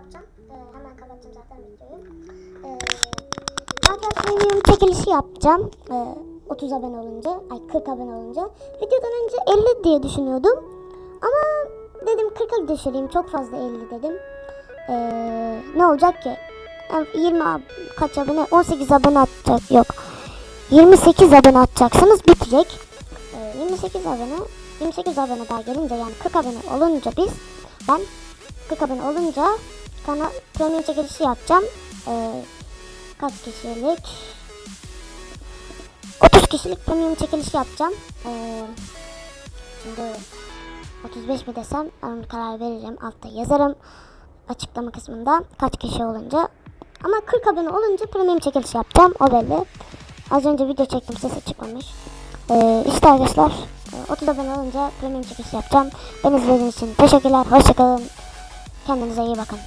yapacağım. Ee, hemen kapatacağım zaten videoyu. Ee, Minecraft Premium çekilişi yapacağım. Ee, 30 abone olunca, ay 40 abone olunca. Videodan önce 50 diye düşünüyordum. Ama dedim 40'a düşüreyim. Çok fazla 50 dedim. Ee, ne olacak ki? Yani 20 ab- kaç abone? 18 abone atacak. Yok. 28 abone atacaksınız bitecek. Ee, 28 abone 28 abone daha gelince yani 40 abone olunca biz ben 40 abone olunca kanal premium çekilişi yapacağım. Ee, kaç kişilik? 30 kişilik premium çekilişi yapacağım. Ee, şimdi 35 mi desem ben karar veririm. Altta yazarım. Açıklama kısmında kaç kişi olunca. Ama 40 abone olunca premium çekilişi yapacağım. O belli. Az önce video çektim sesi çıkmamış. Ee, işte arkadaşlar e, 30 abone olunca premium çekilişi yapacağım. Beni izlediğiniz için teşekkürler. Hoşçakalın. Kendinize iyi bakın.